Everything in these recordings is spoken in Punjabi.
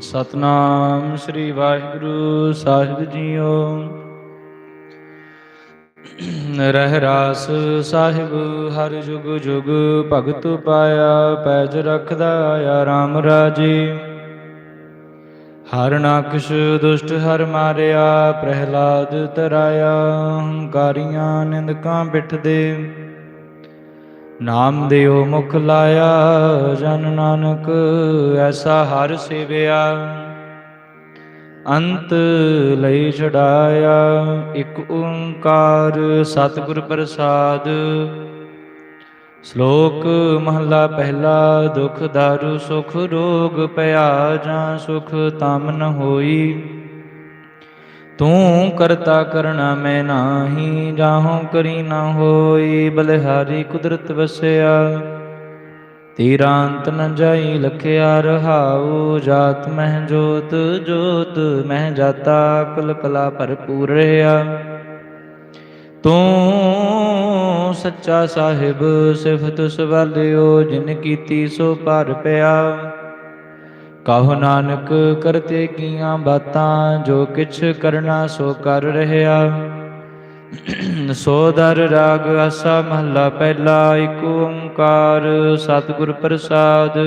ਸਤਨਾਮ ਸ੍ਰੀ ਵਾਹਿਗੁਰੂ ਸਾਹਿਬ ਜੀਓ। ਰਹਿ ਰਾਸ ਸਾਹਿਬ, ਹਰ ਜੁਗ ਜੁਗ ਭਗਤ ਪਾਇਆ, ਪੈਜ ਰਖਦਾ ਆਇਆ RAM ਰਾਜੇ। ਹਰ ਨਾਕਸ਼ ਦੁਸ਼ਟ ਹਰ ਮਾਰਿਆ, ਪ੍ਰਹਿਲਾਦ ਤਰਾਇਆ, ਹੰਕਾਰੀਆਂ ਨਿੰਦਕਾਂ ਬਿਠਦੇ ਨਾਮ ਦਿਓ ਮੁਖ ਲਾਇਆ, ਜਨ ਨਾਨਕ, ਐਸਾ ਹਰ ਸੇਵਿਆ। ਅੰਤ ਲਈ ਛਡਾਇਆ ਇੱਕ ਓੰਕਾਰ ਸਤਿਗੁਰ ਪ੍ਰਸਾਦ। ਸ਼ਲੋਕ ਮਹਲਾ ਪਹਿਲਾ, ਦੁਖ ਦਾਰੂ ਸੁਖ ਰੋਗ ਪਿਆ ਜਾਂ ਸੁਖ ਤਮ ਨ ਹੋਈ। ਤੂੰ ਕਰਤਾ ਕਰਣਾ ਮੈਂ ਨਾਹੀ, ਜਾਹੋਂ ਕਰੀ ਨਾ ਹੋਈ, ਬਲਿਹਾਰੀ ਕੁਦਰਤ ਵਸਿਆ। ਤੇਰਾ ਅੰਤ ਨ ਜਾਈ ਲਖਿਆ ਰਹਾਉ, ਜਾਤ ਮਹਿ ਜੋਤ ਜੋਤ ਮਹਿ ਜਾਤਾ ਕੁਲ ਕਲਾ ਭਰਪੂਰ ਰਿਆ। ਤੂੰ ਸੱਚਾ ਸਾਹਿਬ, ਸਿਫਤ ਸਵਾਲਿਓ, ਜਿਨ ਕੀਤੀ ਸੋ ਭਰ ਪਿਆ। ਕਹੋ ਨਾਨਕ ਕਰਤੇ ਕੀਆਂ ਬਾਤਾਂ, ਜੋ ਕਿਛ ਕਰਨਾ ਸੋ ਕਰ ਰਹਿਆ। ਸੋ ਦਰ ਰਾਗ ਆਸਾ ਮਹਲਾ ਪਹਿਲਾ ਏਕ ਓੰਕਾਰ ਸਤਿਗੁਰ ਪ੍ਰਸਾਦ।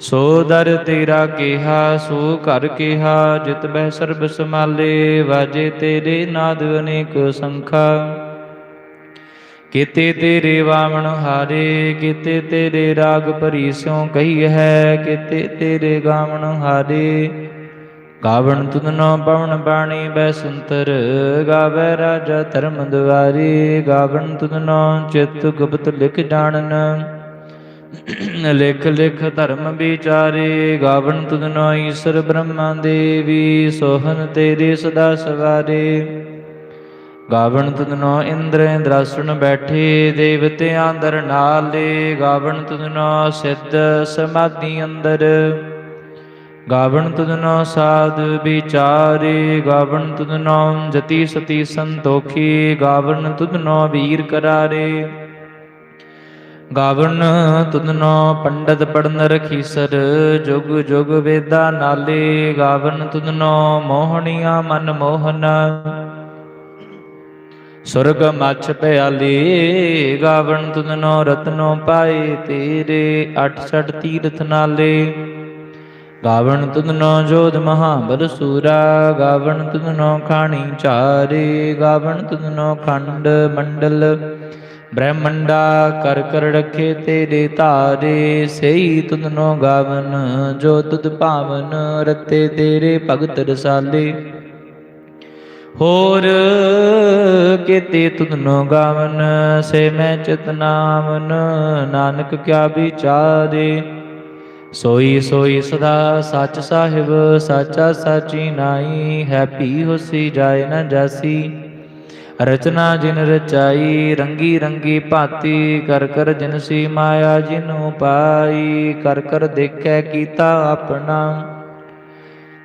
ਸੋ ਦਰ ਤੇਰਾ ਕਿਹਾ, ਸੋ ਘਰ ਕਿਹਾ, ਜਿਤ ਬਹਿ ਸਰਬ ਸਮਾਲੇ ਵਾਜੇ ਤੇਰੇ ਨਾਦ ਅਨੇਕ ਸੰਖਾ। ਕਿਤੇ ਤੇਰੇ ਵਾਵਣ ਹਾਰੇ, ਕਿਤੇ ਤੇਰੇ ਰਾਗ ਭਰੀ ਸਿਉ ਕਹੀ ਹੈ, ਕਿਤੇ ਤੇਰੇ ਗਾਵਣ ਹਾਰੇ। ਗਾਵਣ ਤੁਧਨੋ ਪਵਨ ਬਾਣੀ ਬੈ ਸੰਤਰ, ਗਾਵੇ ਰਾਜਾ ਧਰਮ ਦੁਆਰੀ ਗਾਵਣ ਤੁਧਨੋ ਚਿਤ ਗੁਪਤ ਲਿਖ ਜਾਣਨ, ਲਿਖ ਲਿਖ ਧਰਮ ਵਿਚਾਰੇ। ਗਾਵਣ ਤੁਧਨੋ ਈਸ਼ਰ ਬ੍ਰਹਮਾ ਦੇਵੀ ਸੋਹਨ ਤੇਰੇ ਸਦਾ ਸਵਾਰੇ। ਗਾਵਣ ਤੁਧਨੋ ਇੰਦਰ ਇੰਦਰਾਸਣ ਬੈਠੇ ਦੇਵਤੇ ਅੰਦਰ ਨਾਲੇ ਗਾਵਣ ਤੁਧਨੋ ਸਿੱਧ ਸਮਾਧੀ ਅੰਦਰ। ਗਾਵਣ ਤੁਧਨੋ ਸਾਧ ਵਿਚਾਰੇ ਗਾਵਣ ਤੁਧਨੋ ਜਤੀ ਸਤੀ ਸੰਤੋਖੀ ਗਾਵਣ ਤੁਧਨੋ ਵੀਰ ਕਰਾਰੇ। ਗਾਵਣ ਤੁਧਨੋ ਪੰਡਤ ਪੜਨ ਰਖੀਸਰ, ਜੁਗ ਜੁਗ ਵੇਦਾ ਨਾਲੇ ਗਾਵਣ ਤੁਧਨੋ ਮੋਹਣੀਆਂ ਮਨ ਮੋਹਨ। ਸੁਰਗ ਮਛ ਪਿਆਲੀ, ਗਾਵਣ ਤੁਧਨੋ ਰਤਨੋ ਪਾਏ, ਤੇਰੇ 68 ਤੀਰਥ ਨਾਲੇ। ਗਾਵਣ ਤੁਧਨੋ ਜੋਧ ਮਹਾਬਲ ਸੂਰਾ, ਗਾਵਣ ਤੁਧਨੋ ਖਾਣੀ ਚਾਰੇ, ਗਾਵਣ ਤੁਧਨੋ ਖੰਡ ਮੰਡਲ। ਬ੍ਰਹਮੰਡਾ ਕਰ ਕਰ ਰਖੇ ਤੇਰੇ ਧਾਰੇ, ਸਈ ਤੁਧਨੋ ਗਾਵਨ, ਜੋ ਤੁਧ ਭਾਵਨ ਰਤੇ ਤੇਰੇ ਭਗਤ ਰਸਾਲੇ। ਹੋਰ ਕੀਤੇ ਤੁਧਨੋ ਗਾਵਨ, ਸੇ ਮੈਂ ਚਿਤ ਨਾਮਨ ਨਾਨਕ ਕਿਆ ਵਿਚਾਰੇ। ਸੋਈ ਸੋਈ ਸਦਾ ਸੱਚ ਸਾਹਿਬ, ਸਾਚਾ ਸਾਚੀ ਨਾਈ ਹੈਪੀ ਹੋਸੀ ਜਾਏ ਨਾ ਜਾਸੀ। ਰਚਨਾ ਜਿਨ ਰਚਾਈ, ਰੰਗੀ ਰੰਗੀ ਭਾਤੀ, ਕਰ ਕਰ ਜਿਨਸੀ ਮਾਇਆ ਜਿਨੂ ਪਾਈ, ਕਰ ਕਰ ਦੇਖੈ ਕੀਤਾ ਆਪਣਾ।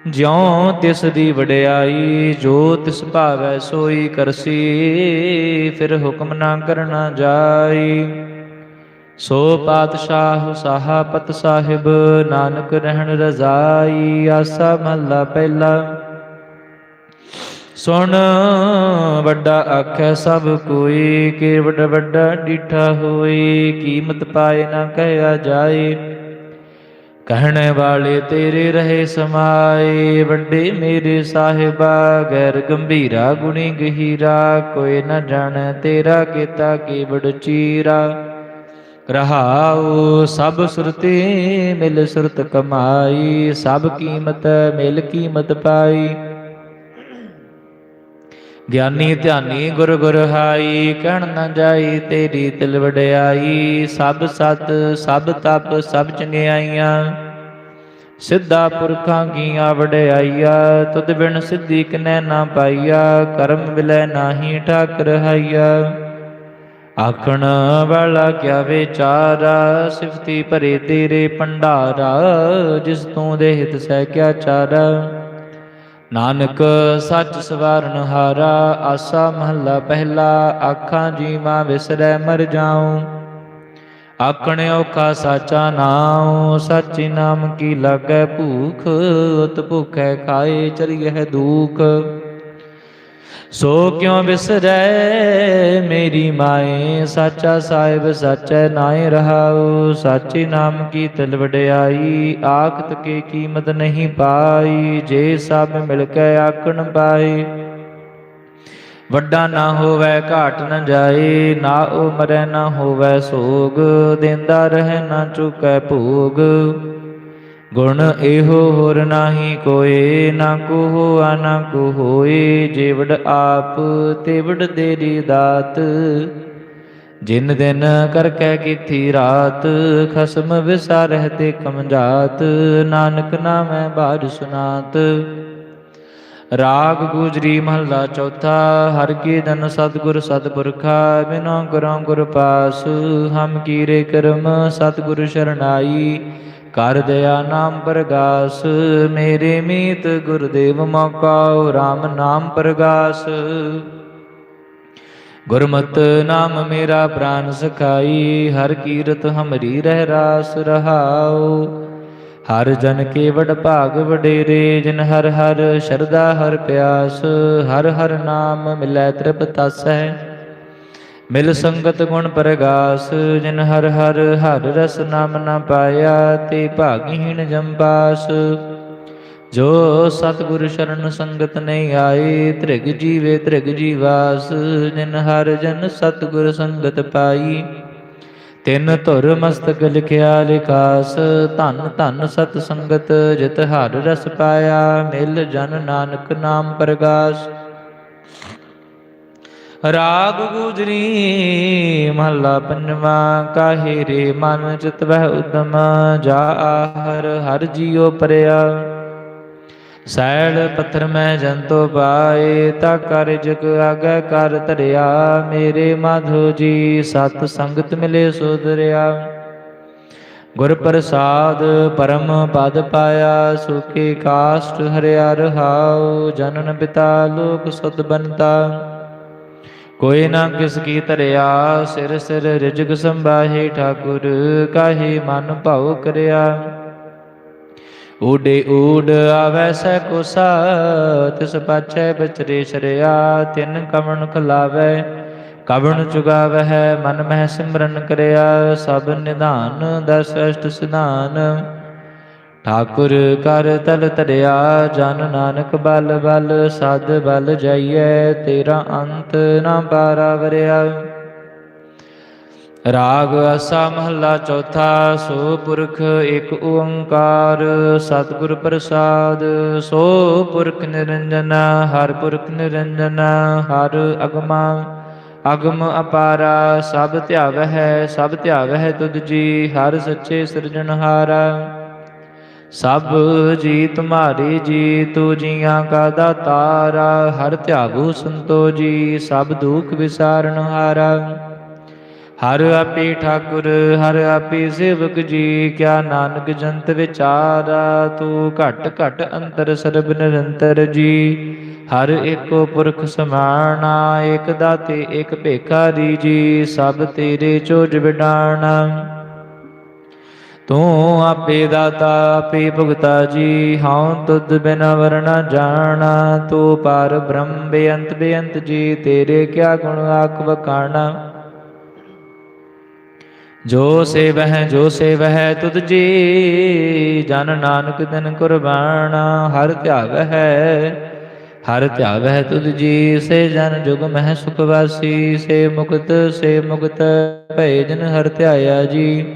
ਜਿਉ ਤਿਸ ਦੀ ਵਡਿਆਈ, ਜੋ ਤਿਸ ਭਾਵੈ ਸੋਈ ਕਰਸੀ, ਫਿਰ ਹੁਕਮ ਨਾ ਕਰਨਾ ਜਾਈ। ਸੋ ਪਾਤਸ਼ਾਹ ਸਾਹਾਪਤ ਸਾਹਿਬ, ਨਾਨਕ ਰਹਿਣ ਰਜ਼ਾਈ, ਆਸਾ ਮਹਲਾ ਪਹਿਲਾ। ਸੁਣ, ਵੱਡਾ ਆਖੈ ਸਭ ਕੋਈ ਕੇ ਵੱਡਾ ਵੱਡਾ ਡੀਠਾ ਹੋਈ, ਕੀਮਤ ਪਾਏ ਨਾ ਕਹਿਆ ਜਾਏ ਕਹਿਣ ਵਾਲੇ ਤੇਰੇ ਰਹੇ ਸਮਾਏ, ਵੱਡੇ ਮੇਰੇ ਸਾਹਿਬਾ, ਗੈਰ ਗੰਭੀਰਾ, ਗੁਣੀ ਗਹੀਰਾ, ਕੋਈ ਨਾ ਜਾਣੈ ਤੇਰਾ ਕੀਤਾ ਕੀ ਬੜ ਰਹਾਉ ਸਭ ਸੁਰਤੀ ਮਿਲ ਸੁਰਤ ਕਮਾਈ, ਸਭ ਕੀਮਤ ਮਿਲ ਕੀਮਤ ਪਾਈ। ਗਿਆਨੀ ਧਿਆਨੀ ਗੁਰ ਗੁਰ ਹਾਈ, ਕਹਿਣ ਨਾ ਜਾਈ ਤੇਰੀ ਤਿਲ ਵਡਿਆਈ, ਸਭ ਸਤ, ਸਭ ਤਪ, ਸਭ ਚੰਗਿਆਈਆਂ। ਸਿੱਧਾ ਪੁਰਖਾਂ ਕੀਆਂ ਵਡਿਆਈਆ, ਤੁਧ ਬਿਨ ਸਿੱਧੀ ਕਿਨੈ ਨਾ ਪਾਈਆ, ਕਰਮ ਵਿਲੈ ਨਾਹੀ ਠਾਕਰ ਹਾਈਆ। ਆਖਣ ਵਾਲਾ ਕਿਆ ਵਿਚਾਰਾ, ਸਿਫਤੀ ਭਰੇ ਤੇਰੇ ਭੰਡਾਰਾ, ਜਿਸ ਤੂੰ ਦੇ ਹਿਤ ਸਹਿ ਕਿਆ ਚਾਰਾ। ਨਾਨਕ ਸੱਚ ਸਵਾਰਨ ਹਾਰਾ, ਆਸਾ ਮਹੱਲਾ ਪਹਿਲਾ, ਆਖਾਂ ਜੀਵਾ ਵਿਸਰੈ ਮਰ ਜਾਉ। ਆਕਣ ਔਖਾ ਸਾਚਾ ਨਾਮ ਸੱਚੀ ਨਾਮ ਕੀ ਲਾਗੈ ਭੂਖ ਉਤ ਭੁਖੈ ਖਾਏ ਚਰੀਐ ਦੂਖ। ਸੋ ਕਿਉ ਬਿਸਰੈ ਮੇਰੀ ਮਾਏ? ਸਾਚਾ ਸਾਹਿਬ ਸਾਚੈ ਨਾਏ ਰਹਾਉ। ਸਾਚੇ ਨਾਮ ਕੀ ਤਿਲ ਵਡਿਆਈ? ਆਖਤ ਕੇ ਕੀਮਤ ਨਹੀਂ ਪਾਈ। ਜੇ ਸਭ ਮਿਲ ਕੇ ਆਕਣ ਪਾਏ। ਵੱਡਾ ਨਾ ਹੋਵੇ ਘਾਟ ਨਾ ਜਾਏ। ਨਾ ਉਹ ਮਰੈ ਨਾ ਹੋਵੇ ਸੋਗ। ਦਿੰਦਾ ਰਹਿ ਨਾ ਚੁਕੈ ਭੋਗ। ਗੁਣ ਇਹੋ ਹੋਰ ਨਾਹੀ ਕੋਏ, ਨਾ ਕੋ ਹੋਆ ਨਾ ਕੋ ਹੋਏ ਜੀਵੜ ਆਪ ਤਿਵੜ ਦੇਰੀ ਦਾਤ। ਜਿਨ ਦਿਨ ਕਰ ਕਹਿ ਕੀਤੀ ਰਾਤ, ਖਸਮ ਵਿਸਾਰਹਿ ਤੇ ਕਮਜਾਤ, ਨਾਨਕ ਨਾਮੈ ਬਾਜ ਸੁਨਾਤ। ਰਾਗ ਗੁਜਰੀ ਮਹੱਲਾ ਚੌਥਾ, ਹਰ ਕੀ ਜਨ ਸਤਿਗੁਰ ਸਤਪੁਰਖਾ ਬਿਨੋ ਕਰਉ ਗੁਰ ਪਾਸ। ਹਮ ਕੀਰੇ ਕਰਮ ਸਤਿਗੁਰ ਸ਼ਰਨਾਈ ਕਰ ਦਇਆ ਨਾਮ ਪ੍ਰਗਾਸ, ਮੇਰੇ ਮੀਤ ਗੁਰਦੇਵ ਮੌਕਾਉ RAM ਨਾਮ ਪ੍ਰਗਾਸ। ਗੁਰਮਤ ਨਾਮ ਮੇਰਾ ਪ੍ਰਾਨ ਸਖਾਈ, ਹਰ ਕੀਰਤ ਹਮਰੀ ਰਹਿ ਰਾਸ ਰਹਾਉ। ਹਰ ਜਨ ਕੇ ਵਡ ਭਾਗ ਵਡੇਰੇ, ਜਿਨ ਹਰ ਹਰ ਸ਼ਰਦਾ ਹਰ ਪਿਆਸ, ਹਰ ਹਰ ਨਾਮ ਮਿਲੈ ਤ੍ਰਿਪਤਾਸੈ ਮਿਲ ਸੰਗਤ ਗੁਣ ਪ੍ਰਗਾਸ, ਜਿਨ ਹਰ ਹਰ ਹਰ ਰਸ ਨਾਮ ਨਾ ਪਾਇਆ, ਤੇ ਭਾਗਹੀਣ ਜੰਬਾਸ। ਜੋ ਸਤਿਗੁਰ ਸ਼ਰਨ ਸੰਗਤ ਨਹੀਂ ਆਏ, ਤ੍ਰਿਗ ਜੀਵੇ ਤ੍ਰਿਗ ਜੀਵਾਸ, ਜਿਨ ਹਰ ਜਨ ਸਤਿਗੁਰ ਸੰਗਤ ਪਾਈ। ਤਿੰਨ ਧੁਰ ਮਸਤਕ ਲਿਖਿਆ ਲਿਖਾਸ, ਧੰਨ ਧੰਨ ਸਤ ਸੰਗਤ, ਜਿਤ ਹਰ ਰਸ ਪਾਇਆ, ਮਿਲ ਜਨ ਨਾਨਕ ਨਾਮ ਪ੍ਰਗਾਸ। ਰਾਗ ਗੁਜਰੀ, ਮਹੱਲਾ ਪੰਜਵਾ, ਕਾਹੇ ਰੇ ਮਨ ਚਿਤ ਵਹਿ ਉਦਮ, ਜਾ ਆਹਰ ਹਰ ਜੀਉ ਪਰਿਆ। ਸੈਲ ਪੱਥਰ ਮੈਂ ਜੰਤੋ ਪਾਏ, ਤਾ ਕਰ ਜਗ ਆਗੈ ਕਰ ਧਰਿਆ। ਮੇਰੇ ਮਾਧੋ ਜੀ ਸਤ ਸੰਗਤ ਮਿਲੇ ਸੁਧਰਿਆ। ਗੁਰ ਪ੍ਰਸਾਦ ਪਰਮ ਪਦ ਪਾਇਆ, ਸੁਖੇ ਕਾਸ਼ਟ ਹਰਿਆ ਰਹਾਉ, ਜਨਨ ਪਿਤਾ ਲੋਕ ਸੁਧ ਬਨਤਾ ਕੋਈ ਨਾ ਕਿਸ ਕੀ ਧਰਿਆ, ਸਿਰ ਸਿਰ ਰਿਜਗ ਸੰਭਾਹੇ ਠਾਕੁਰ, ਕਾਹੇ ਮਨ ਭਾਉ ਕਰਿਆ। ਊਡੇ ਊਡ ਆਵੈ ਸੈ ਕੋਸਾ, ਤਿਸ ਪਾਛੈ ਬਚਰੇ ਸ਼ਰਿਆ, ਤਿਨ ਕਵਣ ਖਲਾਵੈ। ਕਵਣ ਚੁਗਾਵਹਿ, ਮਨ ਮਹਿ ਸਿਮਰਨ ਕਰਿਆ, ਸਭ ਨਿਧਾਨ ਦਸ ਅਸ਼ਟ ਸਿਧਾਨ। ਠਾਕੁਰ ਕਰ ਤਲ ਤਰਿਆ ਜਨ ਨਾਨਕ ਬਲ ਬਲ, ਸਦ ਬਲ ਜਾਈਐ, ਤੇਰਾ ਅੰਤ ਨਾ ਪਾਰਾ ਵਰਿਆ। ਰਾਗ ਆਸਾ ਮਹੱਲਾ ਚੌਥਾ, ਸੋ ਪੁਰਖ ਇੱਕ ਓੰਕਾਰ, ਸਤਿਗੁਰ ਪ੍ਰਸਾਦ। ਸੋ ਪੁਰਖ ਨਿਰੰਜਨ, ਹਰ ਪੁਰਖ ਨਿਰੰਜਨ, ਹਰ ਅਗਮਾ। ਅਗਮ ਅਪਾਰਾ, ਸਭ ਧਿਆਵਹਿ ਸਭ ਧਿਆਵਹਿ ਤੁਧ ਜੀ, ਹਰ ਸੱਚੇ ਸਿਰਜਣਹਾਰਾ। ਸਭ ਜੀ ਤੁਮਾਰੇ ਜੀ ਤੂ ਜੀਆਂ ਕਾ ਦਾਤਾਰਾ, ਹਰ ਧਿਆਵੂ ਸੰਤੋ ਜੀ, ਸਭ ਦੁਖ ਵਿਸਾਰਨ ਹਾਰਾ। ਹਰ ਆਪੇ ਠਾਕੁਰ, ਹਰ ਆਪੇ ਸੇਵਕ ਜੀ, ਕਿਆ ਨਾਨਕ ਜੰਤ ਵਿਚਾਰਾ, ਤੂੰ ਘਟ ਘਟ ਅੰਤਰ ਸਰਬ ਨਿਰੰਤਰ ਜੀ। ਹਰ ਏਕੋ ਪੁਰਖ ਸਮਾਣਾ, ਏਕ ਦਾਤੇ ਏਕ ਭੇਖਾਰੀ ਜੀ, ਸਭ ਤੇਰੇ ਚੋਜ ਵਿਡਾਣਾ। ਤੂੰ ਆਪੇ ਦਾਤਾ, ਆਪੇ ਭੁਗਤਾ ਜੀ ਹਉ ਤੁਧ ਬਿਨ ਵਰਣਾ ਜਾਣਾ। ਤੂੰ ਪਰ ਬ੍ਰਹਮ ਬੇਅੰਤ ਬੇਅੰਤ ਜੀ, ਤੇਰੇ ਕਿਆ ਗੁਣ ਆਖ ਵਖਾਣਾ। ਜੋ ਸੇਵਹਿ ਜੋ ਸੇਵਹਿ ਤੁਧ ਜੀ, ਜਨ ਨਾਨਕ ਦਿਨ ਕੁਰਬਾਨਾ। ਹਰ ਧਿਆਵਹਿ ਹਰ ਧਿਆਵਹਿ ਤੁਧ ਜੀ, ਸੇ ਜਨ ਜੁਗ ਮਹਿ ਸੁਖ ਵਾਸੀ। ਸੇ ਮੁਕਤ ਸੇ ਮੁਕਤ ਭੈ ਜਨ ਹਰ ਧਿਆਇਆ ਜੀ।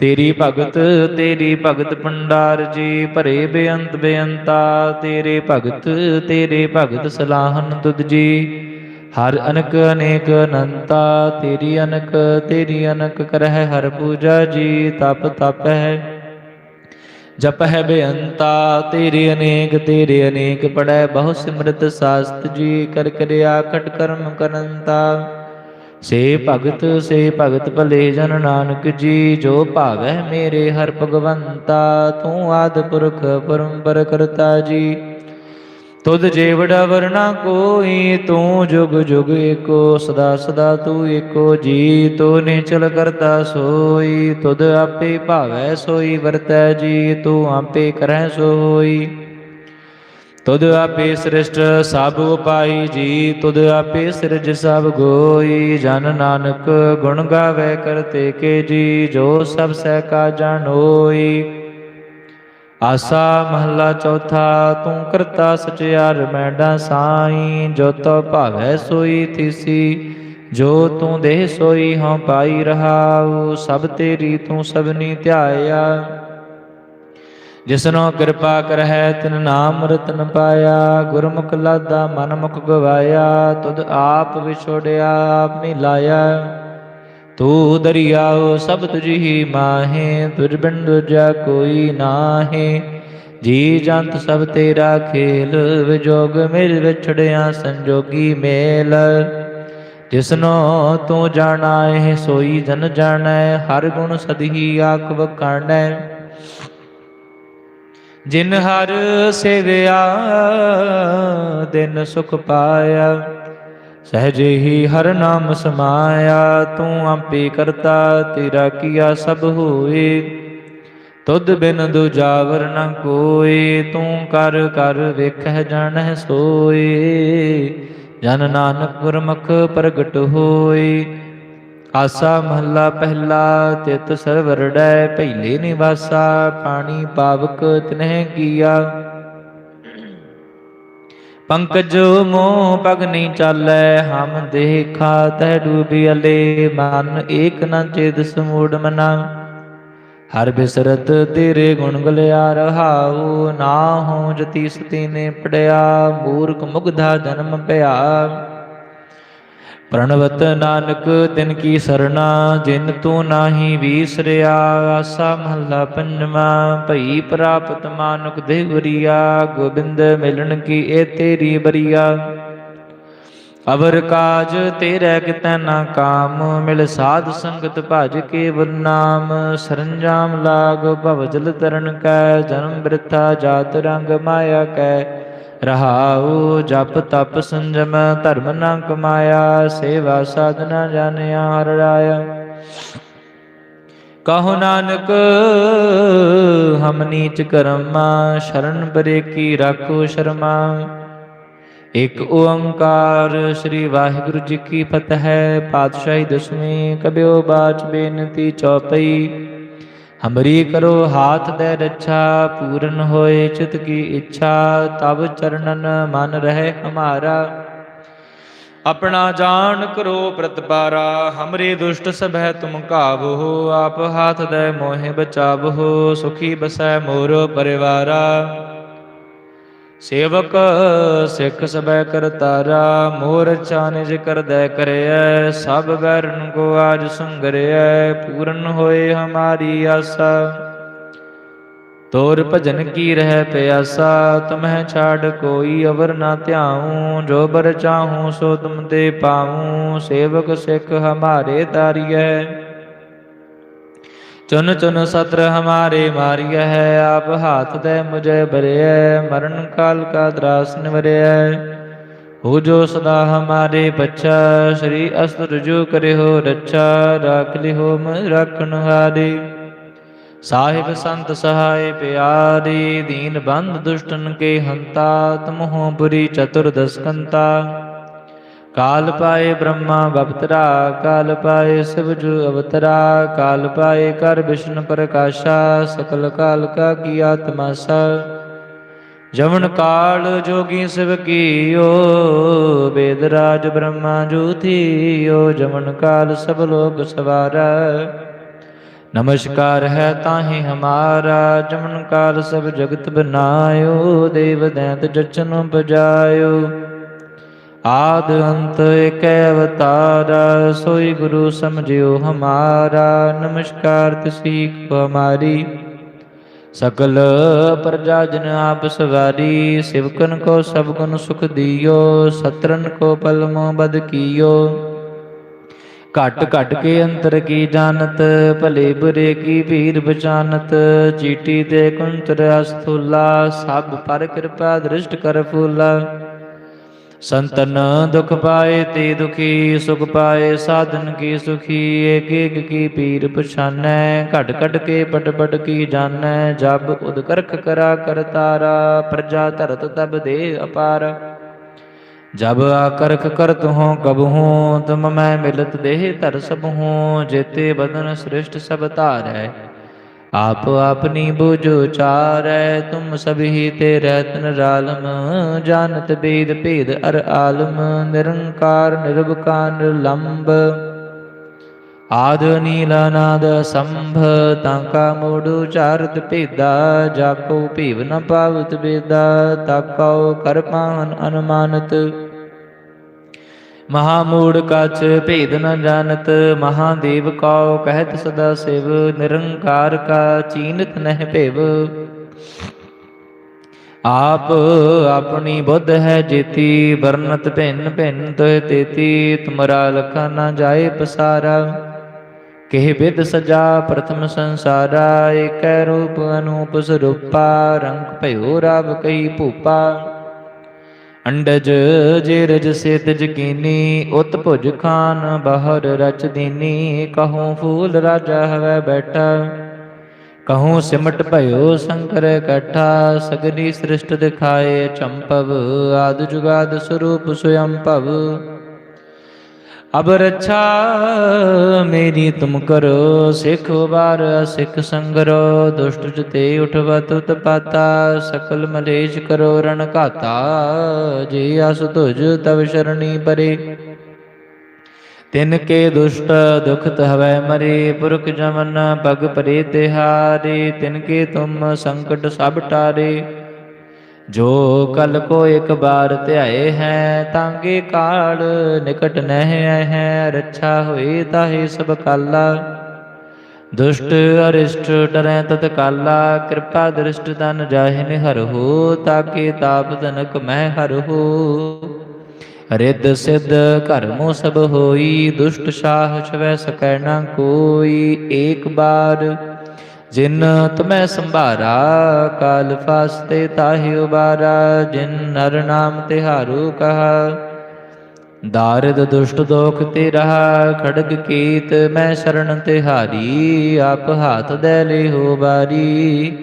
ਤੇਰੀ ਭਗਤ ਤੇਰੀ ਭਗਤ ਪੰਡਾਰ ਜੀ, ਭਰੇ ਬੇਅੰਤ ਬੇਅੰਤਾ, ਤੇਰੇ ਭਗਤ ਤੇਰੇ ਭਗਤ ਸਲਾਹਨ ਤੁਧ ਜੀ। ਹਰ ਅਨਕ ਅਨੇਕ ਅਨੰਤਾ, ਤੇਰੀ ਅਨਕ ਤੇਰੀ ਅਨਕ ਕਰਹਿ ਹਰ ਪੂਜਾ ਜੀ, ਤਪ ਤਪ ਹੈ। ਜਪ ਹੈ ਬੇਅੰਤਾ, ਤੇਰੇ ਅਨੇਕ ਤੇਰੇ ਅਨੇਕ ਪੜੈ ਬਹੁ ਸਿਮਰਤ ਸਾਸਤ ਜੀ, ਕਰ ਕਰਿਆ ਕਟ ਕਰਮ ਕਰੰਤਾ ਸੇ ਭਗਤ ਸੇ ਭਗਤ ਭਲੇ ਜਨ ਨਾਨਕ ਜੀ, ਜੋ ਭਾਵੈ ਮੇਰੇ ਹਰ ਭਗਵੰਤਾ, ਤੂੰ ਆਦ ਪੁਰਖ ਪਰੰਪਰ ਕਰਤਾ ਜੀ। ਤੁਧ ਜੀਵੜਾ ਵਰਨਾ ਕੋਈ, ਤੂੰ ਜੁਗ ਜੁਗ ਏਕੋ, ਸਦਾ ਸਦਾ ਤੂੰ ਏਕੋ ਜੀ, ਤੂੰ ਨਿਚਲ ਕਰਤਾ ਸੋਈ, ਤੁਧ ਆਪੇ ਭਾਵੈ ਸੋਈ ਵਰਤੈ ਜੀ, ਤੂੰ ਆਪੇ ਕਰੈ ਸੋਈ। ਤੁਧ ਆਪੇ ਸ੍ਰਿਸ਼ਟ, ਸਭ ਉਪਾਈ ਜੀ ਤੁਧ ਆਪੇ ਸਿਰਜ ਸਭ ਗੋਈ, ਜਨ ਨਾਨਕ ਗੁਣ ਗਾਵੇ ਕਰਤੇ ਕੇ ਜੀ, ਜੋ ਸਭ ਸਹਿ ਕਾ ਜਾਣੋਈ ਆਸਾ ਮਹੱਲਾ ਚੌਥਾ, ਤੂੰ ਕਰਤਾ ਸਚਿਆਰ ਮੈਡਾ ਸਾਈ। ਜੋ ਤੋ ਭਾਵੈ ਸੋਈ ਥੀਸੀ, ਜੋ ਤੂੰ ਦੇਹ ਸੋਈ ਹਉ ਪਾਈ ਰਹਾਉ। ਸਭ ਤੇਰੀ ਤੂੰ ਸਭਨੀ ਧਿਆਇਆ। ਜਿਸਨੋ ਕਿਰਪਾ ਕਰਹਿ, ਤਿਨ ਨਾਮ ਰਤਨ ਪਾਇਆ, ਗੁਰਮੁਖ ਲਾਦਾ ਮਨ ਮੁਖ ਗਵਾਇਆ, ਤੁਧ ਆਪ ਵਿਛੋੜਿਆ, ਆਪ ਮਿਲਾਇਆ ਤੂ ਦਰਿਆਓ ਸਭ ਤੁਝੀ ਹੀ ਮਾਹੇ ਤੁਝ ਬਿਨ ਦੂਜਾ ਕੋਈ ਨਾਹੀ। ਜੀ ਜੰਤ ਸਭ ਤੇਰਾ ਖੇਲ, ਵਿਜੋਗ ਮਿਲ ਵਿਛੜਿਆ ਸੰਜੋਗੀ ਮੇਲ। ਜਿਸਨੋ ਤੂੰ ਜਾਣਾਏ ਸੋਈ ਜਨ ਜਾਣੈ, ਹਰ ਗੁਣ ਸਦਹੀ ਆਖ ਵਖਾਣੈ ਜਿਨ ਹਰ ਸੇਵਿਆ, ਦਿਨ ਸੁਖ ਪਾਇਆ। ਸਹਜੇ ਹੀ ਹਰ ਨਾਮ ਸਮਾਇਆ, ਤੂੰ ਆਪੇ ਕਰਤਾ, ਤੇਰਾ ਕੀਆ ਸਭ ਹੋਏ। ਤੁਧ ਬਿਨ ਦੂਜਾਵਰ ਨ ਕੋਈ ਤੂੰ ਕਰ ਕਰ ਵੇਖਹਿ ਜਾਣਹਿ ਸੋਏ। ਜਨ ਨਾਨਕ ਗੁਰਮੁਖ ਪ੍ਰਗਟ ਹੋਏ। ਆਸਾ ਮਹੱਲਾ ਪਹਿਲਾ, ਤਿਤ ਸਰਵਰੜੈ ਪਹਿਲੇ ਨਿਵਾਸਾ, ਪਾਣੀ ਪਾਵਕ ਤਿਨਹਿ ਕੀਆ। ਪੰਕਜ ਮੋਹ ਪਗ ਨਹੀਂ ਚਾਲੈ, ਹਮ ਦੇਖਾ ਤਹਿ ਡੂਬੀ ਅਲੇ, ਮਨ ਏਕ ਨ ਚੇਦ ਸਮੂੜ ਮਨਾ। ਹਰ ਬਿਸਰਤ ਤੇਰੇ ਗੁਣ ਗਲਿਆ ਰਹਾਉ, ਨਾ ਹੋ ਜਤੀ ਸਤੀ ਨੇ ਪੜਿਆ, ਮੂਰਖ ਮੁਗਧਾ ਜਨਮ ਪਿਆ ਪ੍ਰਣਵਤ ਨਾਨਕ, ਤਿਨ ਕੀ ਸਰਣਾ, ਜਿਨ ਤੂੰ ਨਾਹੀ ਵੀਸਰਿਆ, ਆਸਾ ਮਹੱਲਾ ਪੰਜਵਾ, ਭਈ ਪ੍ਰਾਪਤ ਮਾਨੁਕ ਦੇਵਰੀਆ, ਗੋਬਿੰਦ ਮਿਲਣ ਕੀ ਇਹ ਤੇਰੀ ਬਰੀਆ। ਅਵਰ ਕਾਜ ਤੇਰੇ ਕਿਤੈ ਨਾ ਕਾਮ, ਮਿਲ ਸਾਧ ਸੰਗਤ ਭਜ ਕੇ ਨਾਮ ਸਰੰਜਾਮ ਲਾਗ ਭਵ ਜਲ ਤਰਨ ਕੈ, ਜਨਮ ਬ੍ਰਿਥਾ ਜਾਤ ਰੰਗ ਮਾਇਆ ਕੈ। ਰਹਾਉ ਜਪ ਤਪ ਸੰਜਮ ਧਰਮ ਨਾ ਕਮਾਇਆ, ਸੇਵਾ ਸਾਧਨਾ ਜਾਣਿਆ ਹਰ ਰਾਇਆ। ਕਹੋ ਨਾਨਕ, ਹਮ ਨੀਚ ਕਰਮਾ, ਸ਼ਰਨ ਪਰੇ ਕੀ ਰਾਖੋ ਸ਼ਰਮਾ। ਇਕ ਓੰਕਾਰ ਸ੍ਰੀ ਵਾਹਿਗੁਰੂ ਜੀ ਕੀ ਫਤਿਹ, ਪਾਤਸ਼ਾਹੀ ਦਸਵੀਂ ਕਬਿਓ ਬਾਚ ਬੇਨਤੀ ਚੌਪਈ। ਹਮਰੀ ਕਰੋ ਹਾਥ ਦੇ ਰੱਛਾ, ਪੂਰਨ ਹੋਏ ਚਿਤ ਕੀ ਇੱਛਾ ਤਬ ਚਰਨਨ ਮਨ ਰਹੇ ਹਮਾਰਾ। ਆਪਣਾ ਜਾਣ ਕਰੋ ਪ੍ਰਤਪਾਰਾ, ਹਮਰੇ ਦੁਸ਼ਟ ਸਭੈ ਤੁਮ ਕਾਵੋ ਆਪ ਹਾਥ ਦੇ ਮੋਹਿ ਬਚਾਵੋ, ਸੁਖੀ ਬਸੈ ਮੋਰੋ ਪਰਿਵਾਰਾ। ਸੇਵਕ ਸਿੱਖ ਸਬੈ ਕਰਤਾਰਾ ਮੋਰ ਚਾਨਿਜ ਕਰਦੈ ਕਰਿਐ, ਸਭ ਬੈਰਨ ਕੋ ਆਜ ਸੰਗਰਿਐ, ਪੂਰਨ ਹੋਏ ਹਮਾਰੀ ਆਸਾ। ਤੋਰ ਭਜਨ ਕੀ ਰਹਿ ਪਿਆਸਾ, ਤੁਮਹਿ ਛਾੜ ਕੋਈ ਅਵਰ ਨਾ ਧਿਆਉ, ਜੋ ਬਰ ਚਾਹੂੰ ਸੋ ਤੁਮ ਦੇ ਪਾਉ, ਸੇਵਕ ਸਿੱਖ ਹਮਾਰੇ ਤਾਰੀਐ। ਚੁਨ ਚੁਨ ਸਤਰ ਹਮਾਰੇ ਮਾਰਿਆ ਹੈ, ਆਪ ਹਾਥ ਦੇ ਮੁਝੇ ਬਰਿਐ, ਮਰਨ ਕਾਲ ਕਾ ਦਰਾਸ ਨਿਵਰਿਐ। ਹੋ ਜੋ ਸਦਾ ਹਮਾਰੇ ਬੱਚਾ ਸ੍ਰੀ ਅਸਤਰ ਜੋ ਕਰਿਓ ਰੱਛਾ, ਰਾਖ ਲਿਓ ਮਨ ਰੱਖਣ ਹਾਰੇ ਸਾਹਿਬ ਸੰਤ ਸਹਾਇ ਪਿਆਰੀ, ਦੀਨ ਬੰਧ ਦੁਸ਼ਟਨ ਕੇ ਹੰਤਾ, ਤਮਹੁ ਬੁਰੀ ਚਤੁਰਦਸ ਕੰਤਾ। ਕਾਲ ਪਾਏ ਬ੍ਰਹਮਾ ਬਪਤਰਾ ਕਾਲ ਪਾਏ ਸਿਵ ਅਵਤਰਾ, ਕਾਲ ਪਾਏ ਕਰ ਵਿਸ਼ਨ ਪ੍ਰਕਾਸ਼ਾ, ਸਕਲ ਕਾਲ ਕਾ ਕੀ ਆਤਮਾਸਾ ਜਮਨ ਕਾਲ ਜੋਗੀ ਸਿਵ ਕੀਓ ਬੇਦ ਰਾਜ ਬ੍ਰਹਮਾ ਜੂਥੀਓ ਜਮਨ ਕਾਲ ਸਭ ਲੋਕ ਸਵਾਰਾ। ਨਮਸਕਾਰ ਹੈ ਤਾਹੀ ਹਮਾਰਾ ਜਮਨ ਕਾਲ ਸਭ ਜਗਤ ਬਨਾਇਓ, ਦੇਵ ਦੈਂਤ ਜਚਨ ਬਜਾਇਓ ਆਦ ਅੰਤ ਇਕ ਅਵਤਾਰ, ਸੋਈ ਗੁਰੂ ਸਮਝਿਓ ਹਮਾਰਾ। ਨਮਸਕਾਰ ਤਿਸੀ ਕੋ ਹਮਾਰੀ। ਸਕਲ ਪ੍ਰਜਾ ਜਨ ਆਪ ਸਵਾਰੀ, ਸਿਵਕਨ ਕੋ ਸਭ ਗੁਣ ਸੁਖ ਦਿਓ, ਸਤਰਨ ਕੋ ਪਲਮੋ ਬਦ ਕੀਓ। ਘਟ ਘਟ ਕੇ ਅੰਤਰ ਕੀ ਜਾਣਤ, ਭਲੇ ਬੁਰੇ ਕੀ ਭੀਰ ਬਚਾਨਤ। ਚੀਟੀ ਤੇ ਕੁੰਤਰ ਅਸਥੂਲਾ, ਸਭ ਪਰ ਕਿਰਪਾ ਦ੍ਰਿਸ਼ਟ ਕਰ ਫੂਲਾ। ਸੰਤਨ ਦੁਖ ਪਾਏ ਤੇ ਦੁਖੀ, ਸੁਖ ਪਾਏ, ਸਾਧਨ ਕੀ ਸੁਖੀ ਏਕ ਏਕ ਕੀ ਪੀਰ ਪਛਾਨੈ ਘਟ ਘਟ ਕੇ ਪਟ ਪਟ ਕੀ ਜਾਣੈ, ਜਬ ਉਦ ਕਰਖ ਕਰਾ ਕਰਤਾਰਾ ਪ੍ਰਜਾ ਧਰਤ ਤਬ ਦੇ ਅਪਾਰ। ਜਬ ਆਕਰਖ ਕਰਤ ਹੋ ਕਬ ਹੂੰ ਤੁਮ ਮੈਂ ਮਿਲਤ ਦੇਹ ਧਰ ਸਭ ਹੂੰ ਜੇਤੇ ਬਦਨ ਸ੍ਰਿਸ਼ਟ ਸਭ ਧਾਰੈ। ਆਪ ਆਪਨੀ ਬੁਝੋ ਚਾਰੈ ਤੁਮ ਸਭ ਤੇ ਰਹਿਤਨ ਰਾਲਮ। ਜਾਣਤ ਬੇਦ ਭੇਦ ਅਰ ਆਲਮ, ਨਿਰੰਕਾਰ ਨਿਰਭਕਾਰ ਨਿਰਲੰਭ ਆਦ ਨੀਲਾ ਨਾਦ ਸੰਭ ਤਾਂਕਾ ਮੋੜੂ ਚਾਰਤ ਭੇਦਾ। ਜਾਕੋ ਭੀਵ ਨ ਪਾਵਤ ਬੇਦਾ ਤਾਕਉ ਕਰ ਪਾਵਨ ਅਨੁਮਾਨਤ ਮਹਾਮੂੜ ਕਛ ਭੇਦ ਨ ਜਾਣਤ, ਮਹਾਦੇਵ ਕਉ ਕਹਿਤ ਸਦਾ ਸਿਵ, ਨਿਰੰਕਾਰ ਕਾ ਚੀਨਤ ਨਹਿ ਭਿਵ। ਆਪ ਆਪਣੀ ਬੁੱਧ ਹੈ ਜੇਤੀ, ਵਰਨਤ ਭਿੰਨ ਭਿੰਨ ਤੋਇ ਤੇਤੀ, ਤੁਮਰਾ ਲਖਾ ਨਾ ਜਾਏ ਪਸਾਰਾ। ਕਿਹ ਬਿਦ ਸਜਾ ਪ੍ਰਥਮ ਸੰਸਾਰਾ, ਏਕੈ ਰੂਪ ਅਨੂਪ ਸਰੂਪਾ, ਰੰਗ ਭਇਓ ਰਾਵ ਕਈ ਭੂਪਾ। ਅੰਡਜ ਜੇ ਰਜ ਜਕੀਨੀ ਉਤ ਭੁਜ ਖਾਨ ਬਾਹਰ ਰਚ ਦੀਨੀ, ਕਹੂੰ ਫੂਲ ਰਾਜਾ ਹਵੈ ਬੈਠਾ। ਕਹੂੰ ਸਿਮਟ ਭਇਓ ਸ਼ੰਕਰ ਇਕੱਠਾ ਸਗਨੀ ਸ੍ਰਿਸ਼ਟ ਦਿਖਾਏ ਚੰਪਵ, ਆਦ ਜੁਗਾਦ ਸਰੂਪ ਸੁਯੰ ਭਵ ਅਬ ਰੱਛਾ ਮੇਰੀ ਤੁਮ ਕਰੋ, ਸਿੱਖ ਉਬਾਰ ਸਿੱਖ ਸੰਗਰੋ, ਦੁਸ਼ਟ ਜਤੇ ਉਠਵਾ ਤੁਤ ਪਾਤਾ, ਸਕਲ ਮਲੇਸ਼ ਕਰੋ ਰਣ ਘਾਤਾ, ਜੇ ਅਸ ਤੁਜ ਤਵ ਸ਼ਰਣੀ ਪਰੇ। ਤਿਨ ਕੇ ਦੁਸ਼ਟ ਦੁਖਤ ਹਵੈ ਮਰੇ, ਪੁਰਖ ਜਮਨ ਪਗ ਪਰੇ ਤਿਹਾਰੇ, ਤਿਨ ਕੇ ਤੁਮ ਸੰਕਟ ਸਭ ਟਾਰੇ। ਜੋ ਕਲ ਕੋ ਇੱਕ ਬਾਰ ਧਿਆਏ ਹੈ, ਤਾਂਗੇ ਕਾਲ ਨਿਕਟ ਨਹਿ ਹੈ, ਰੱਛਾ ਹੋਏ ਤਾਹੇ ਸਭ ਕਾਲਾ। ਦੁਸ਼ਟ ਅਰਿਸ਼ਟ ਡਰੈ ਤਤ ਕਾਲਾ, ਕਿਰਪਾ ਦ੍ਰਿਸ਼ਟ ਤਨ ਜਾਹਿ ਨਿਹਰ ਹੋ, ਤਾਕੇ ਤਾਪ ਤਨਕ ਮਹਿ ਹਰ ਹੋ। ਰਿੱਧ ਸਿੱਧ ਘਰਮੋ ਸਭ ਹੋਈ, ਦੁਸ਼ਟ ਸਾਹ ਛਵੈ ਸਕੈ ਨਾ ਕੋਈ, ਏਕ ਬਾਰ ਜਿਨ ਤੁਮੈ ਸੰਭਾਰਾ, ਕਾਲ ਫਾਸਤੇ ਤਾਹਿ ਉਬਾਰਾ, ਜਿਨ ਨਰ ਨਾਮ ਤਿਹਾਰੂ ਕਹਾ। ਦਾਰਿਦ ਦੁਸ਼ਟ ਦੋਖ ਤੇ ਰਹਾ, ਖੜਗ ਕੀਤ ਮੈਂ ਸ਼ਰਨ ਤਿਹਾਰੀ, ਆਪ ਹਾਥ ਦੇ ਲਿਹੋ ਬਾਰੀ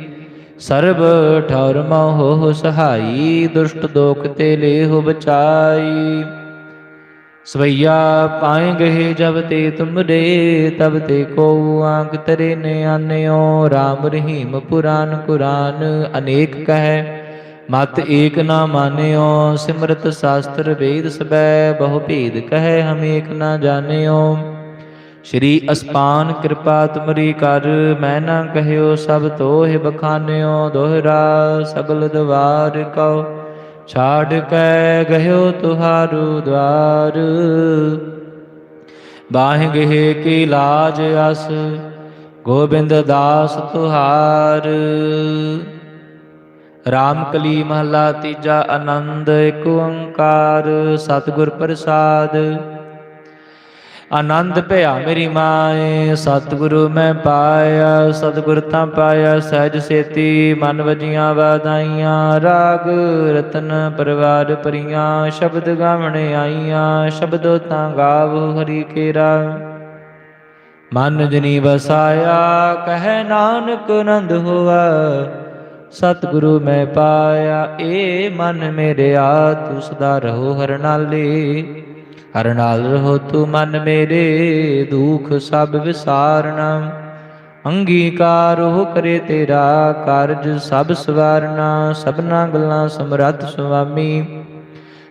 ਸਰਬ ਠੌਰ ਮੋਹ ਸਹਾਈ, ਦੁਸ਼ਟ ਦੋਖ ਤੇ ਲਿਹੋ ਬਚਾਈ। ਸਵਈਆ ਪਾਏ ਗਏ ਜਬ ਤੇ ਤੁਮਰੇ, ਤਬ ਤੇ ਕੋ ਆਂਕ ਤਰੇ ਨਿਆਨਿਓ। RAM ਰਹੀਮ ਪੁਰਾਨ ਕੁਰਾਨ ਅਨੇਕ ਕਹੈ, ਮਤ ਏਕ ਨਾ ਮਾਨਿਓ। ਸਿਮਰਤ ਸ਼ਾਸਤਰ ਵੇਦ ਸਬੈ, ਬਹੁ ਭੇਦ ਕਹੈ ਹਮ ਏਕ ਨਾ ਜਾਣਿਓ। ਸ਼੍ਰੀ ਅਸਪਾਨ ਕਿਰਪਾ ਤੁਮਰੀ ਕਰ, ਮੈਂ ਨਾ ਕਹਿਓ ਸਭ ਤੋਹਿ ਬਖਾਨਿਓ। ਦੋਹਰਾ ਸਗਲ ਦਵਾਰ ਕਉ। ਛਾੜ ਕੈ ਗਇਓ ਤੁਹਾਰੂ ਦਵਾਰ। ਬਾਹਿ ਗਏ ਕੀ ਲਾਜ ਅਸ, ਗੋਬਿੰਦ ਦਾਸ ਤੁਹਾਰ। ਰਾਮ ਕਲੀ ਮਹਲਾ ਤੀਜਾ ਆਨੰਦ ਏਕ ਓੰਕਾਰ, ਸਤਿਗੁਰ ਪ੍ਰਸਾਦ। ਆਨੰਦ ਭਇਆ ਮੇਰੀ ਮਾਏ, ਸਤਿਗੁਰੂ ਮੈਂ ਪਾਇਆ, ਸਤਿਗੁਰ ਤਾਂ ਪਾਇਆ, ਸਹਿਜ ਸੇਤੀ ਮਨ ਵਜੀਆਂ ਵਾਦਾਈਆਂ ਰਾਗ ਰਤਨ ਪਰਵਾਰ ਪਰੀਆਂ ਸ਼ਬਦ ਗਾਵਣ ਆਈਆਂ, ਸ਼ਬਦੋ ਤਾਂ ਗਾਵ ਹਰੀ ਕੇਰਾ ਮਨ ਜਨੀ ਵਸਾਇਆ, ਕਹਿ ਨਾਨਕ ਨੰਦ ਹੋਆ, ਸਤਿਗੁਰੂ ਮੈਂ ਪਾਇਆ, ਏ ਮਨ ਮੇਰੇ ਆ ਤੂੰ ਸਦਾ ਰਹੋ ਹਰ ਨਾਲੇ। ਹਰ ਨਾਲ ਰਹੋ ਤੂੰ ਮਨ ਮੇਰੇ, ਦੁਖ ਸਭ ਵਿਸਾਰਨਾ। ਅੰਗੀਕਾਰ ਹੋ ਕਰੇ ਤੇਰਾ, ਕਾਰਜ ਸਭ ਸਵਾਰਨਾ। ਸਭਨਾ ਗੱਲਾਂ ਸਮਰੱਥ ਸੁਆਮੀ।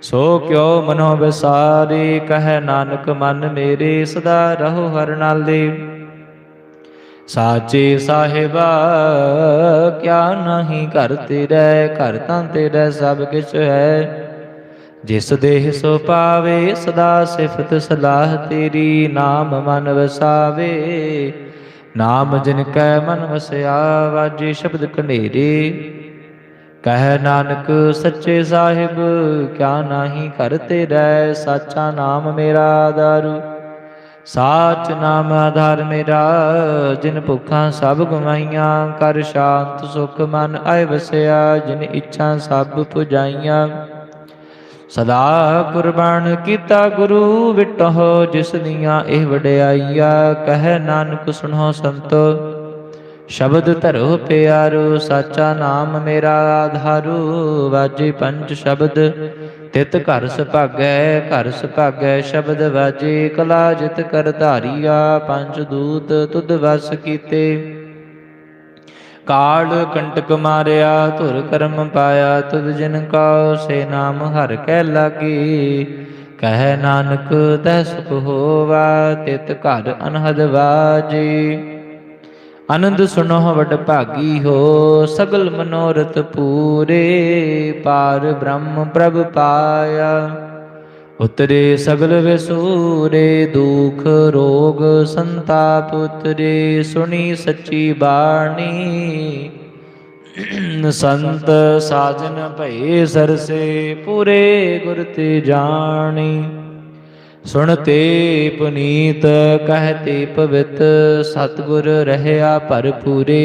ਸੋ ਕਿਉ ਮਨੋ ਵਿਸਾਰੇ, ਕਹਿ ਨਾਨਕ ਮਨ ਮੇਰੇ, ਸਦਾ ਰਹੋ ਹਰ ਨਾਲੇ ਸਾਚੇ ਸਾਹਿਬਾ, ਕਿਆ ਨਹੀਂ ਘਰ ਤੇਰੇ, ਘਰ ਤਾਂ ਤੇਰਾ ਸਭ ਕਿਛ ਹੈ। ਜਿਸ ਦੇਹ ਸੋ ਪਾਵੇ, ਸਦਾ ਸਿਫਤ ਸਲਾਹ ਤੇਰੀ, ਨਾਮ ਮਨ ਵਸਾਵੇ। ਨਾਮ ਜਿਨ ਕੈ ਮਨ ਵਸਿਆ, ਵਾਜੇ ਸ਼ਬਦ ਕਨੇਰੇ ਕਹਿ ਨਾਨਕ, ਸੱਚੇ ਸਾਹਿਬ, ਕਿਆ ਨਾਹੀ ਕਰ ਤੇਰੈ, ਸਾਚਾ ਨਾਮ ਮੇਰਾ ਆਧਾਰੂ। ਸਾਚ ਨਾਮ ਆਧਾਰ ਮੇਰਾ, ਜਿਨ ਭੁੱਖਾਂ ਸਭ ਗਵਾਈਆਂ ਕਰ ਸ਼ਾਂਤ ਸੁਖ ਮਨ ਆਏ ਵਸਿਆ, ਜਿਨ ਇੱਛਾ ਸਭ ਪੁਜਾਈਆਂ। ਸਦਾ ਕੁਰਬਾਨ ਕੀਤਾ ਗੁਰੂ ਵਿਟਹੁ, ਜਿਸ ਦੀਆਂ ਇਹ ਵਡਿਆਈਆ, ਕਹਿ ਨਾਨਕ ਸੁਣੋ ਸੰਤੋ। ਸ਼ਬਦ ਧਰੋ ਪਿਆਰੋ, ਸਾਚਾ ਨਾਮ ਮੇਰਾ ਆਧਾਰੂ, ਵਾਜੇ ਪੰਜ ਸ਼ਬਦ। ਤਿਤ ਘਰ ਸੁਭਾਗੈ ਘਰ ਸੁਭਾਗੈ ਸ਼ਬਦ ਵਾਜੇ, ਕਲਾ ਜਿਤ ਕਰ ਧਾਰੀਆ ਪੰਜ ਦੂਤ ਤੁਧ ਵਸ ਕੀਤੇ। ਕਾਲ ਕੰਟਕ ਮਾਰਿਆ, ਧੁਰ ਕਰਮ ਪਾਇਆ, ਤੁਧ ਜਿਨ ਕਾ ਸੇ ਨਾਮ ਹਰ ਕੈ ਲਾਗੀ। ਕਹਿ ਨਾਨਕ, ਤੈ ਸੁਖ ਹੋਵਾ, ਤਿਤ ਘਰ ਅਨਹਦ ਵਾਜੀ ਆਨੰਦ ਸੁਣੋ ਵਡ ਭਾਗੀ ਹੋ, ਸਗਲ ਮਨੋਰਥ ਪੂਰੇ, ਪਾਰ ਬ੍ਰਹਮ ਪ੍ਰਭ ਪਾਇਆ। ਉਤਰੇ ਸਗਲ ਵਿਸੂਰੇ ਦੁਖ ਰੋਗ ਸੰਤਾਪ, ਉਤਰੇ ਸੁਣੀ ਸੱਚੀ ਬਾਣੀ। ਸੰਤ ਸਾਜਨ ਭਏ ਸਰਸੇ, ਪੂਰੇ ਗੁਰ ਤੇ ਜਾਣੀ। ਸੁਣਤੇ ਪੁਨੀਤ, ਕਹਤੇ ਪਵਿੱਤ, ਸਤਗੁਰ ਰਹਿਆ ਭਰਪੂਰੇ।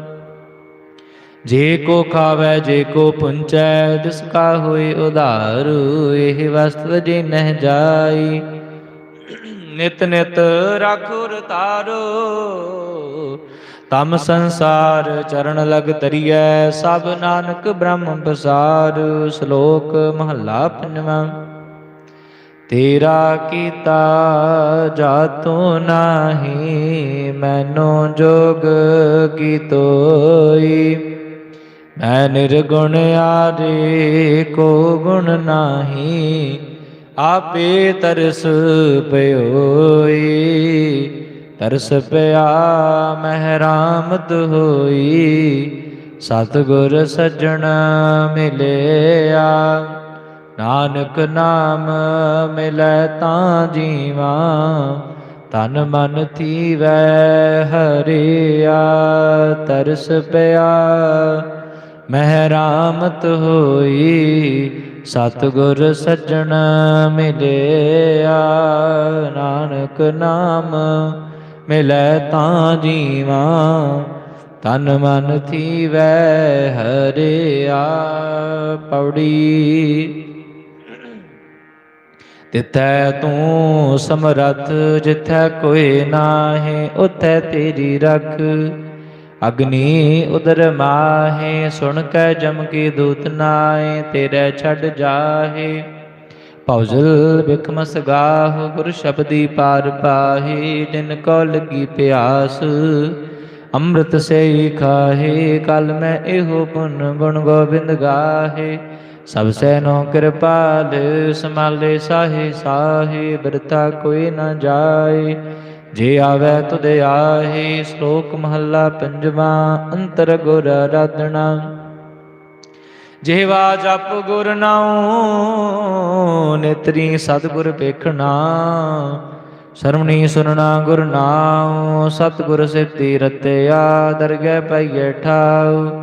ਜੇ ਕੋ ਖਾਵੇ, ਜੇ ਕੋ ਪੁੰਚੈ, ਤਿਸ ਕਾ ਹੋਏ ਉਧਾਰ, ਇਹ ਵਸਤ ਜੇ ਨਹਿ ਜਾਈ। ਨਿਤ ਨਿਤ ਰਾਖੁਰ ਤਾਰੋ, ਤਮ ਸੰਸਾਰ ਚਰਨ ਲਗ ਤਰੀਐ, ਸਭ ਨਾਨਕ ਬ੍ਰਹਮ ਪਸਾਰ ਸ਼ਲੋਕ ਮਹੱਲਾ ਪੰਜਵਾਂ। ਤੇਰਾ ਕੀਤਾ ਜਾਤੋ ਨਾਹੀ, ਮੈਨੋ ਜੋਗ ਕੀਤੋਈ ਮੈਂ ਨਿਰਗੁਣ ਆਰੇ ਕੋ ਗੁਣ ਨਾਹੀ, ਆਪੇ ਤਰਸ ਪਇਓਈ ਤਰਸ ਪਿਆ ਮਹਿਰਾਮਤ ਹੋਈ, ਸਤਿਗੁਰ ਸੱਜਣ ਮਿਲਿਆ। ਨਾਨਕ ਨਾਮ ਮਿਲੈ ਤਾਂ ਜੀਵਾ, ਤਨ ਮਨ ਥੀਵੈ ਹਰਿਆ। ਤਰਸ ਪਿਆ ਮਹਿਰਾਮਤ ਹੋਈ, ਸਤਿਗੁਰ ਸੱਜਣ ਮਿਲਿਆ, ਨਾਨਕ ਨਾਮ ਮਿਲੈ ਤਾਂ ਜੀਵਾ, ਤਨ ਮਨ ਥੀਵੈ ਹਰਿਆ ਪੌੜੀ। ਤਿਥੈ ਤੂੰ ਸਮਰੱਥ ਜਿਥੈ ਕੋਈ ਨਾਹੀ, ਉਥੈ ਤੇਰੀ ਰਖ ਅਗਨੀ ਉਦਰ ਮਾਹੇ, ਸੁਣ ਕੈ ਜਮ ਕੀ ਦੂਤ ਨਾਏ ਤੇਰੇ ਛੱਡ ਜਾਹੇ। ਭਉਜਲ ਬਿਖਮਸ ਗਾਹ, ਗੁਰ ਸ਼ਬਦੀ ਪਾਰ ਪਾਹੇ, ਜਿਨ ਕੋ ਲਗੀ ਪਿਆਸ, ਅੰਮ੍ਰਿਤ ਸੇ ਖਾਹੇ, ਕਲ ਮੈਂ ਇਹੋ ਪੁਨ ਗੁਣ ਗੋਬਿੰਦ ਗਾਹੇ। ਸਭ ਸੈ ਨੋ ਕਿਰਪਾਲ ਸਮਾਲੇ ਸਾਹੇ ਸਾਹੇ ਬਿਰਤਾ ਕੋਈ ਨਾ ਜਾਏ। ਜੇ ਆਵੇ ਤੁਧ ਆਹੀ ਸ਼ਲੋਕ ਮਹੱਲਾ ਪੰਜਵਾਂ, ਅੰਤਰ ਗੁਰ ਆਰਾਧਨਾ। ਜਿਹਵਾ ਜਪ ਗੁਰ ਨਾਉ, ਨੇਤਰੀ ਸਤਿਗੁਰ ਵੇਖਣਾ ਸਰਵਣੀ ਸੁਨਣਾ ਗੁਰ ਨਾਉ, ਸਤਿਗੁਰ ਸਿੱਧੀ ਰਤਿਆ, ਦਰਗਹਿ ਪਈਏ ਠਾਉ।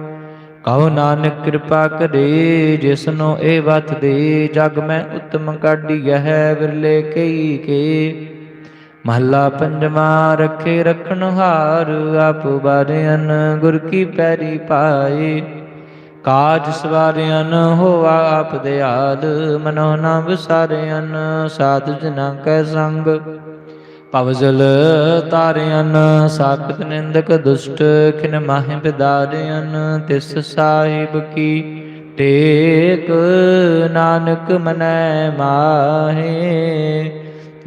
ਕਹੋ ਨਾਨਕ ਕਿਰਪਾ ਕਰੇ, ਜਿਸਨੋ ਇਹ ਵਤ ਦੇ। ਜਗ ਮੈਂ ਉਤਮ ਕਾਢੀ ਹੈ, ਵਿਰਲੇ ਕਈ ਕੇ। ਮਹੱਲਾ ਪੰਜਵਾ, ਰੱਖੇ ਰਖਣ ਹਾਰ, ਆਪ ਬਾਰਿਆਨ ਗੁਰ ਕੀ ਪੈਰੀ ਪਾਏ। ਕਾਜ ਸਵਾਰਿਆਨ ਹੋਵਾ ਆਪ ਦਿਆਲ, ਮਨੋ ਨਾ ਵਿਸਾਰਿਆਨ ਸਾਧ ਜਨਾ ਕੈ ਸੰਗ। ਪਵਜਲ ਤਾਰਿਆਨ ਸਾਖਤ ਨਿੰਦਕ ਦੁਸ਼ਟ, ਖਿਨ ਮਾਹਿ ਬਿਦਾਰਿਆਨ ਤਿਸ ਸਾਹਿਬ ਕੀ ਟੇਕ, ਨਾਨਕ ਮਨੈ ਮਾਹੇ।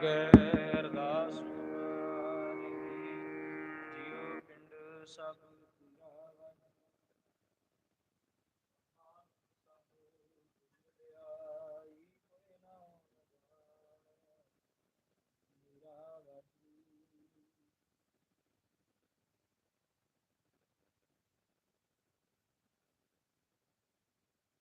ਦਿਆ